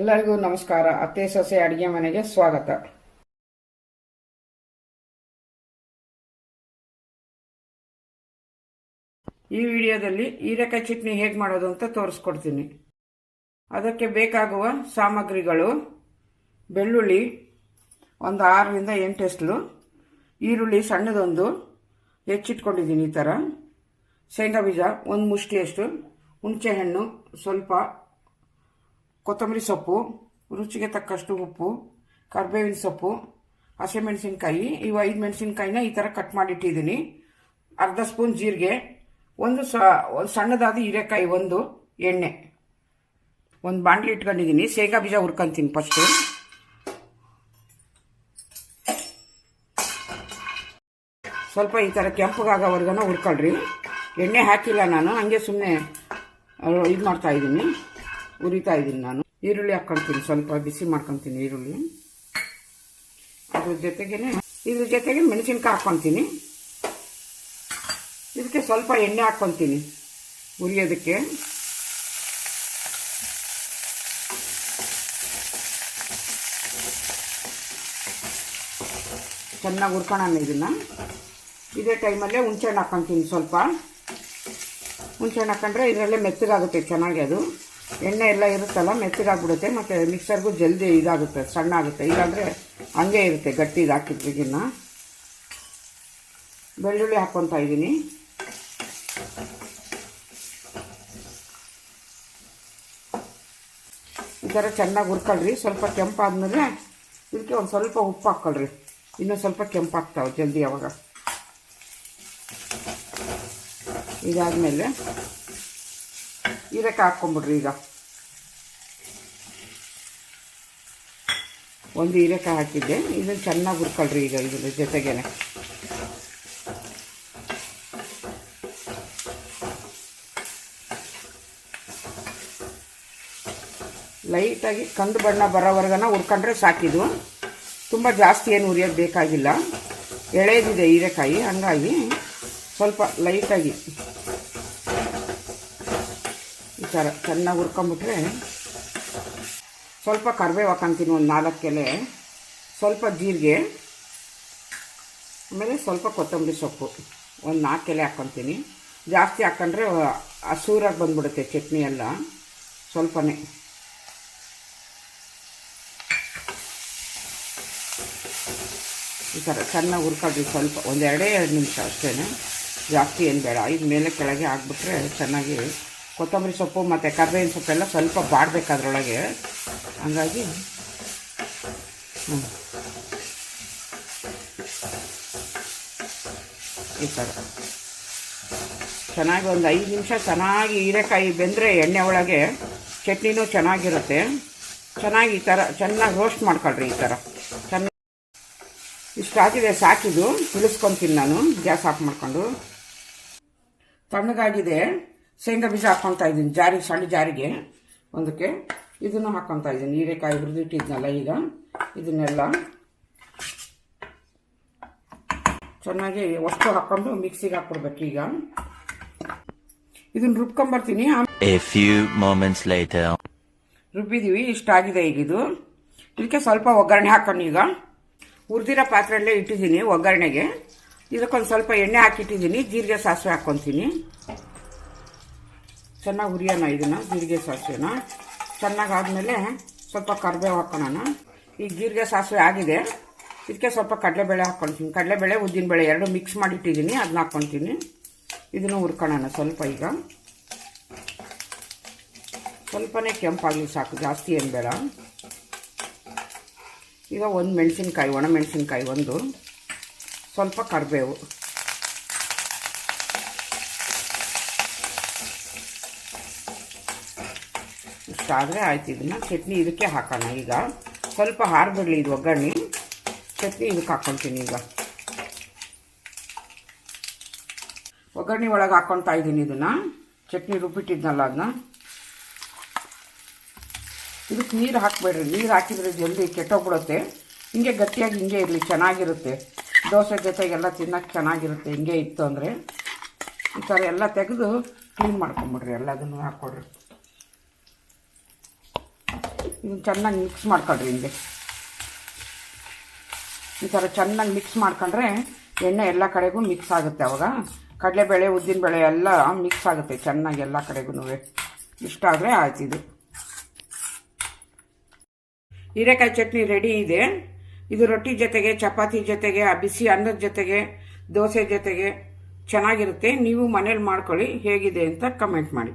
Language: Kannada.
ಎಲ್ಲರಿಗೂ ನಮಸ್ಕಾರ. ಅತ್ತೆ, ಸೊಸೆ, ಅಡಿಗೆ ಮನೆಗೆ ಸ್ವಾಗತ. ಈ ವಿಡಿಯೋದಲ್ಲಿ ಹೀರೆಕಾಯಿ ಚಟ್ನಿ ಹೇಗೆ ಮಾಡೋದು ಅಂತ ತೋರಿಸ್ಕೊಡ್ತೀನಿ. ಅದಕ್ಕೆ ಬೇಕಾಗುವ ಸಾಮಗ್ರಿಗಳು, ಬೆಳ್ಳುಳ್ಳಿ ಒಂದು ಆರರಿಂದ ಎಂಟು ಎಸ್ಲು, ಈರುಳ್ಳಿ ಸಣ್ಣದೊಂದು, ಹೆಚ್ಚಿಟ್ಕೊಂಡಿದ್ದೀನಿ ಈ ಥರ ಶೇಂಗಾ ಬೀಜ ಒಂದು ಮುಷ್ಟಿಯಷ್ಟು, ಹುಣಸೆಹಣ್ಣು ಸ್ವಲ್ಪ ಕೊತ್ತಂಬರಿ ಸೊಪ್ಪು, ರುಚಿಗೆ ತಕ್ಕಷ್ಟು ಉಪ್ಪು, ಕರ್ಬೇವಿನ ಸೊಪ್ಪು, ಹಸಿಮೆಣಸಿನ್ಕಾಯಿ. ಇವು ಐದು ಮೆಣಸಿನ್ಕಾಯಿನ ಈ ಥರ ಕಟ್ ಮಾಡಿಟ್ಟಿದ್ದೀನಿ. ಅರ್ಧ ಸ್ಪೂನ್ ಜೀರಿಗೆ, ಒಂದು ಸಣ್ಣದಾದ ಹೀರೆಕಾಯಿ, ಒಂದು ಎಣ್ಣೆ. ಒಂದು ಬಾಣಲಿ ಇಟ್ಕೊಂಡಿದ್ದೀನಿ. ಶೇಂಗಾ ಬೀಜ ಹುರ್ಕೊಂತೀನಿ ಫಸ್ಟು ಸ್ವಲ್ಪ ಈ ಥರ ಕೆಂಪಗಾಗೋವರೆಗನ ಹುರ್ಕೊಳ್ರಿ. ಎಣ್ಣೆ ಹಾಕಿಲ್ಲ ನಾನು, ಹಂಗೆ ಸುಮ್ಮನೆ ಇದು ಮಾಡ್ತಾ ಇದ್ದೀನಿ. ಉರಿತಾ ಇದ್ದೀನಿ ನಾನು. ಈರುಳ್ಳಿ ಹಾಕೊಳ್ತೀನಿ ಸ್ವಲ್ಪ ಬಿಸಿ ಮಾಡ್ಕೊತೀನಿ ಈರುಳ್ಳಿ. ಅದ್ರ ಜೊತೆಗೇನೆ, ಇದ್ರ ಜೊತೆಗೆ ಮೆಣಸಿನ್ಕಾಯಿ ಹಾಕ್ಕೊತೀನಿ. ಇದಕ್ಕೆ ಸ್ವಲ್ಪ ಎಣ್ಣೆ ಹಾಕ್ಕೊತೀನಿ ಹುರಿಯೋದಕ್ಕೆ. ಚೆನ್ನಾಗಿ ಹುರ್ಕೊಳ್ಳೋಣ ಇದನ್ನು. ಇದೇ ಟೈಮಲ್ಲೇ ಹುಣ್ಸೆಹಣ್ಣು ಹಾಕ್ಕೊತೀನಿ ಸ್ವಲ್ಪ. ಹುಣ್ಸೆಹಣ್ಣು ಹಾಕೊಂಡ್ರೆ ಇದರಲ್ಲೇ ಮೆತ್ತಗಾಗುತ್ತೆ ಚೆನ್ನಾಗಿ ಅದು. ಎಣ್ಣೆ ಎಲ್ಲ ಇರುತ್ತಲ್ಲ ಮೆತ್ತಗಾಗ್ಬಿಡುತ್ತೆ ಮತ್ತು ಮಿಕ್ಸರ್ಗೂ ಜಲ್ದಿ ಇದಾಗುತ್ತೆ, ಸಣ್ಣ ಆಗುತ್ತೆ. ಇಲ್ಲಾಂದರೆ ಹಂಗೆ ಇರುತ್ತೆ, ಗಟ್ಟಿ ಇದಾಕಿದ್ರಿಗಿನ್ನ ಬೆಳ್ಳುಳ್ಳಿ ಹಾಕ್ಕೊತಾ ಇದ್ದೀನಿ. ಈ ಥರ ಚೆನ್ನಾಗಿ ಹುರ್ಕೊಳ್ರಿ. ಸ್ವಲ್ಪ ಕೆಂಪಾದ್ಮೇಲೆ ಇದಕ್ಕೆ ಒಂದು ಸ್ವಲ್ಪ ಉಪ್ಪು ಹಾಕ್ಕೊಳ್ರಿ. ಇನ್ನೂ ಸ್ವಲ್ಪ ಕೆಂಪಾಗ್ತಾವೆ ಜಲ್ದಿ ಅವಾಗ ಇದಾದಮೇಲೆ ಹೀರೆಕಾಯಿ ಹಾಕ್ಕೊಂಬಿಡ್ರಿ ಈಗ. ಒಂದು ಹೀರೆಕಾಯಿ ಹಾಕಿದ್ದೆ. ಇದನ್ನು ಚೆನ್ನಾಗಿ ಹುರ್ಕೊಳ್ರಿ ಈಗ ಇದ್ರ ಜೊತೆಗೇನೆ. ಲೈಟಾಗಿ ಕಂದು ಬಣ್ಣ ಬರೋವರೆಗನ ಹುರ್ಕೊಂಡ್ರೆ ಸಾಕಿದು ತುಂಬ ಜಾಸ್ತಿ ಏನು ಉರಿಯೋದು ಬೇಕಾಗಿಲ್ಲ. ಎಳೆದಿದೆ ಹೀರೆಕಾಯಿ, ಹಂಗಾಗಿ ಸ್ವಲ್ಪ ಲೈಟಾಗಿ ಥರ ಚೆನ್ನಾಗಿ ಹುರ್ಕೊಂಬಿಟ್ರೆ ಸ್ವಲ್ಪ ಕರಿಬೇವು ಹಾಕೊಂತೀನಿ ಒಂದು ನಾಲ್ಕು ಎಲೆ, ಸ್ವಲ್ಪ ಜೀರಿಗೆ, ಆಮೇಲೆ ಸ್ವಲ್ಪ ಕೊತ್ತಂಬರಿ ಸೊಪ್ಪು. ಒಂದು ನಾಲ್ಕು ಎಲೆ ಹಾಕ್ಕೊತೀನಿ ಜಾಸ್ತಿ ಹಾಕ್ಕೊಂಡ್ರೆ ಹಸೂರಾಗಿ ಬಂದ್ಬಿಡುತ್ತೆ ಚಟ್ನಿ ಎಲ್ಲ ಸ್ವಲ್ಪನೇ. ಈ ಥರ ಚೆನ್ನಾಗಿ ಹುರ್ಕೊಳ್ರಿ ಸ್ವಲ್ಪ ಒಂದೆರಡೇ ಎರಡೇ ಎರಡು ನಿಮಿಷ ಅಷ್ಟೇ ಜಾಸ್ತಿ ಏನು ಬೇಡ. ಇದು ಮೇಲೆ ಕೆಳಗೆ ಹಾಕ್ಬಿಟ್ರೆ ಚೆನ್ನಾಗಿ ಕೊತ್ತಂಬರಿ ಸೊಪ್ಪು ಮತ್ತು ಕರ್ಬೇವಿನ ಸೊಪ್ಪೆಲ್ಲ ಸ್ವಲ್ಪ ಬಾಡಬೇಕು ಅದರೊಳಗೆ. ಹಂಗಾಗಿ ಈ ಥರ ಚೆನ್ನಾಗಿ ಒಂದು ಐದು ನಿಮಿಷ ಚೆನ್ನಾಗಿ ಹೀರೆಕಾಯಿ ಬೆಂದರೆ ಎಣ್ಣೆ ಒಳಗೆ ಚಟ್ನಿನೂ ಚೆನ್ನಾಗಿರುತ್ತೆ. ಚೆನ್ನಾಗಿ ಈ ಥರ ಚೆನ್ನಾಗಿ ರೋಸ್ಟ್ ಮಾಡ್ಕೊಳ್ರಿ ಈ ಥರ ಚೆನ್ನಾಗಿ ಇಷ್ಟಾಗಿದೆ ಸಾಕಿದು ತಿಳಿಸ್ಕೊತೀನಿ ನಾನು, ಗ್ಯಾಸ್ ಆಫ್ ಮಾಡಿಕೊಂಡು. ತಣ್ಣಗಾಗಿದೆ. ಶೇಂಗಾ ಬೀಜ ಹಾಕ್ಕೊತಾ ಇದ್ದೀನಿ. ಜಾರಿ ಸಣ್ಣ ಜಾರಿಗೆ ಒಂದಕ್ಕೆ. ಇದನ್ನು ಹಾಕ್ಕೊತಾ ಇದ್ದೀನಿ. ಹೀರೆಕಾಯಿ ಹುರಿದಿಟ್ಟಿದ್ನಲ್ಲ ಈಗ. ಇದನ್ನೆಲ್ಲ ಚೆನ್ನಾಗಿ ಒಷ್ಟು ಹಾಕ್ಕೊಂಡು ಮಿಕ್ಸಿಗೆ ಹಾಕ್ಕೊಡ್ಬೇಕು ಈಗ. ಇದನ್ನ ರುಬ್ಕೊಂಬರ್ತೀನಿ ರುಬ್ಬಿದೀವಿ. ಇಷ್ಟಾಗಿದೆ ಈಗ ಇದು. ಇದಕ್ಕೆ ಸ್ವಲ್ಪ ಒಗ್ಗರಣೆ ಹಾಕೊಂಡು ಈಗ. ಹುರಿದಿರೋ ಪಾತ್ರೆಯಲ್ಲೇ ಇಟ್ಟಿದ್ದೀನಿ ಒಗ್ಗರಣೆಗೆ. ಇದಕ್ಕೊಂದು ಸ್ವಲ್ಪ ಎಣ್ಣೆ ಹಾಕಿಟ್ಟಿದ್ದೀನಿ. ಜೀರಿಗೆ ಸಾಸಿವೆ ಹಾಕ್ಕೊತೀನಿ. ಚೆನ್ನಾಗಿ ಹುರಿಯೋಣ ಇದನ್ನು, ಜೀರಿಗೆ ಸಾಸಿವೆನ. ಚೆನ್ನಾಗಿ ಆದಮೇಲೆ ಸ್ವಲ್ಪ ಕರಿಬೇವು ಹಾಕೋಣ ಈ ಜೀರಿಗೆ ಸಾಸಿವೆ ಆಗಿದೆ. ಇದಕ್ಕೆ ಸ್ವಲ್ಪ ಕಡಲೆಬೇಳೆ ಹಾಕ್ಕೊಳ್ತೀನಿ ಕಡಲೆಬೇಳೆ, ಉದ್ದಿನಬೇಳೆ ಎರಡು ಮಿಕ್ಸ್ ಮಾಡಿಟ್ಟಿದ್ದೀನಿ. ಅದನ್ನ ಹಾಕ್ಕೊಳ್ತೀನಿ ಇದನ್ನು ಹುರ್ಕೊಳ್ಳೋಣ ಸ್ವಲ್ಪ ಈಗ. ಸ್ವಲ್ಪನೇ ಕೆಂಪಾಗಲಿ ಸಾಕು. ಜಾಸ್ತಿ ಏನು ಬೇಡ. ಈಗ ಒಂದು ಮೆಣಸಿನ್ಕಾಯಿ, ಒಣ ಮೆಣಸಿನ್ಕಾಯಿ ಒಂದು. ಸ್ವಲ್ಪ ಕರಿಬೇವು. ಇಷ್ಟಾದರೆ ಆಯ್ತು. ಇದನ್ನು ಚಟ್ನಿ ಇದಕ್ಕೆ ಹಾಕೋಣ. ಈಗ ಸ್ವಲ್ಪ ಹಾರಬಿಡಲಿ ಇದು ಒಗ್ಗರಣೆ. ಚಟ್ನಿ ಇದಕ್ಕೆ ಹಾಕ್ಕೊಳ್ತೀನಿ ಈಗ. ಒಗ್ಗರಣೆ ಒಳಗೆ ಹಾಕ್ಕೊಳ್ತಾ ಇದ್ದೀನಿ ಇದನ್ನು. ಚಟ್ನಿ ರುಬ್ಬಿಟ್ಟಿದ್ನಲ್ಲ ಅದನ್ನ. ಇದಕ್ಕೆ ನೀರು ಹಾಕಬೇಡ್ರಿ. ನೀರು ಹಾಕಿದರೆ ಜಲ್ದಿ ಕೆಟ್ಟೋಗ್ಬಿಡುತ್ತೆ. ಹಿಂಗೆ ಗಟ್ಟಿಯಾಗಿ ಹಿಂಗೆ ಇರಲಿ, ಚೆನ್ನಾಗಿರುತ್ತೆ. ದೋಸೆ ಜೊತೆಗೆಲ್ಲ ತಿನ್ನೋಕ್ಕೆ ಚೆನ್ನಾಗಿರುತ್ತೆ. ಹಿಂಗೆ ಇತ್ತು ಅಂದರೆ ಈ ಥರ ಎಲ್ಲ ತೆಗೆದು ಕ್ಲೀನ್ ಮಾಡ್ಕೊಂಬಿಡ್ರಿ. ಎಲ್ಲದನ್ನು ಹಾಕ್ಕೊಡ್ರಿ. ಚೆನ್ನಾಗಿ ಮಿಕ್ಸ್ ಮಾಡ್ಕೊಳ್ರಿ ಹಿಂಗೆ. ಈ ಥರ ಚೆನ್ನಾಗಿ ಮಿಕ್ಸ್ ಮಾಡ್ಕೊಂಡ್ರೆ ಎಣ್ಣೆ ಎಲ್ಲ ಕಡೆಗೂ ಮಿಕ್ಸ್ ಆಗುತ್ತೆ ಅವಾಗ. ಕಡಲೆಬೇಳೆ, ಉದ್ದಿನಬೇಳೆ ಎಲ್ಲ ಮಿಕ್ಸ್ ಆಗುತ್ತೆ ಚೆನ್ನಾಗಿ ಎಲ್ಲ ಕಡೆಗೂ ಇಷ್ಟ ಆದರೆ ಆಯ್ತು ಇದು. ಹೀರೆಕಾಯಿ ಚಟ್ನಿ ರೆಡಿ ಇದೆ. ಇದು ರೊಟ್ಟಿ ಜೊತೆಗೆ, ಚಪಾತಿ ಜೊತೆಗೆ, ಬಿಸಿ ಅನ್ನದ ಜೊತೆಗೆ, ದೋಸೆ ಜೊತೆಗೆ ಚೆನ್ನಾಗಿರುತ್ತೆ. ನೀವು ಮನೇಲಿ ಮಾಡ್ಕೊಳ್ಳಿ, ಹೇಗಿದೆ ಅಂತ ಕಮೆಂಟ್ ಮಾಡಿ.